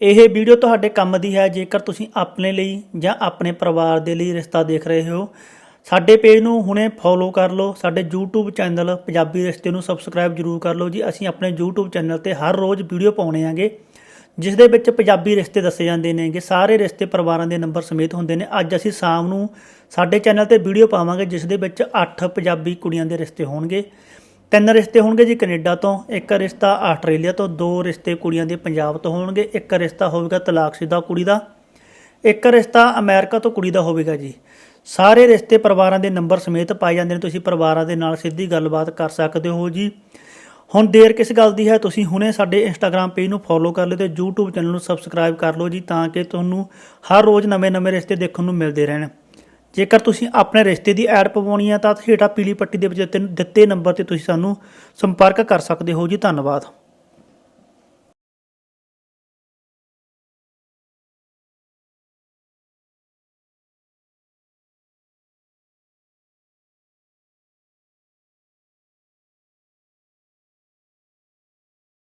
ਇਹ ਵੀਡੀਓ ਤੁਹਾਡੇ ਕੰਮ ਦੀ ਹੈ, ਜੇਕਰ ਤੁਸੀਂ ਆਪਣੇ ਲਈ ਜਾਂ ਆਪਣੇ ਪਰਿਵਾਰ ਦੇ ਲਈ ਰਿਸ਼ਤਾ ਦੇਖ ਰਹੇ ਹੋ। ਸਾਡੇ ਪੇਜ ਨੂੰ ਹੁਣੇ ਫੋਲੋ ਕਰ ਲਓ, ਸਾਡੇ YouTube ਚੈਨਲ ਪੰਜਾਬੀ ਰਿਸ਼ਤੇ ਨੂੰ ਸਬਸਕ੍ਰਾਈਬ ਜਰੂਰ ਕਰ ਲਓ ਜੀ। ਅਸੀਂ ਆਪਣੇ YouTube ਚੈਨਲ ਤੇ ਹਰ ਰੋਜ਼ ਵੀਡੀਓ ਪਾਉਣੇ ਆਂਗੇ, ਜਿਸ ਦੇ ਵਿੱਚ ਪੰਜਾਬੀ ਰਿਸ਼ਤੇ ਦੱਸੇ ਜਾਂਦੇ ਨੇਗੇ ਸਾਰੇ ਰਿਸ਼ਤੇ ਪਰਿਵਾਰਾਂ ਦੇ ਨੰਬਰ ਸਮੇਤ ਹੁੰਦੇ ਨੇ। ਅੱਜ ਅਸੀਂ ਸ਼ਾਮ ਨੂੰ ਸਾਡੇ ਚੈਨਲ ਤੇ ਵੀਡੀਓ ਪਾਵਾਂਗੇ, ਜਿਸ ਦੇ ਵਿੱਚ 8 ਪੰਜਾਬੀ ਕੁੜੀਆਂ ਦੇ ਰਿਸ਼ਤੇ ਹੋਣਗੇ। ਤਿੰਨ ਰਿਸ਼ਤੇ ਹੋਣਗੇ ਜੀ ਕੈਨੇਡਾ ਤੋਂ, ਇੱਕ ਰਿਸ਼ਤਾ ਆਸਟ੍ਰੇਲੀਆ ਤੋਂ, ਦੋ ਰਿਸ਼ਤੇ ਕੁੜੀਆਂ ਦੇ ਪੰਜਾਬ ਤੋਂ ਹੋਣਗੇ, ਇੱਕ ਰਿਸ਼ਤਾ ਹੋਵੇਗਾ ਤਲਾਕਸ਼ੁਦਾ ਕੁੜੀ ਦਾ, ਇੱਕ ਰਿਸ਼ਤਾ ਅਮਰੀਕਾ ਤੋਂ ਕੁੜੀ ਦਾ ਹੋਵੇਗਾ ਜੀ। ਸਾਰੇ ਰਿਸ਼ਤੇ ਪਰਿਵਾਰਾਂ ਦੇ ਨੰਬਰ ਸਮੇਤ ਪਾਏ ਜਾਂਦੇ ਨੇ, ਤੁਸੀਂ ਪਰਿਵਾਰਾਂ ਦੇ ਨਾਲ ਸਿੱਧੀ ਗੱਲਬਾਤ ਕਰ ਸਕਦੇ ਹੋ ਜੀ। ਹੁਣ ਦੇਰ ਕਿਸ ਗੱਲ ਦੀ ਹੈ, ਤੁਸੀਂ ਹੁਣੇ ਸਾਡੇ ਇੰਸਟਾਗ੍ਰam ਪੇਜ ਨੂੰ ਫੋਲੋ ਕਰ ਲਿਓ ਤੇ YouTube ਚੈਨਲ ਨੂੰ ਸਬਸਕ੍ਰਾਈਬ ਕਰ ਲਓ ਜੀ, ਤਾਂ ਕਿ ਤੁਹਾਨੂੰ ਹਰ ਰੋਜ਼ ਨਵੇਂ-ਨਵੇਂ ਰਿਸ਼ਤੇ ਦੇਖਣ ਨੂੰ ਮਿਲਦੇ ਰਹਿਣ। ਜੇਕਰ ਤੁਸੀਂ ਆਪਣੇ ਰਿਸ਼ਤੇ ਦੀ ਐਡ ਪਵਾਉਣੀ ਹੈ ਤਾਂ ਹੇਠਾਂ ਪੀਲੀ ਪੱਟੀ ਦੇ ਵਿੱਚ ਦਿੱਤੇ- ਦਿੱਤੇ ਨੰਬਰ ਤੇ ਤੁਸੀਂ ਸਾਨੂੰ ਸੰਪਰਕ ਕਰ ਸਕਦੇ ਹੋ ਜੀ। ਧੰਨਵਾਦ।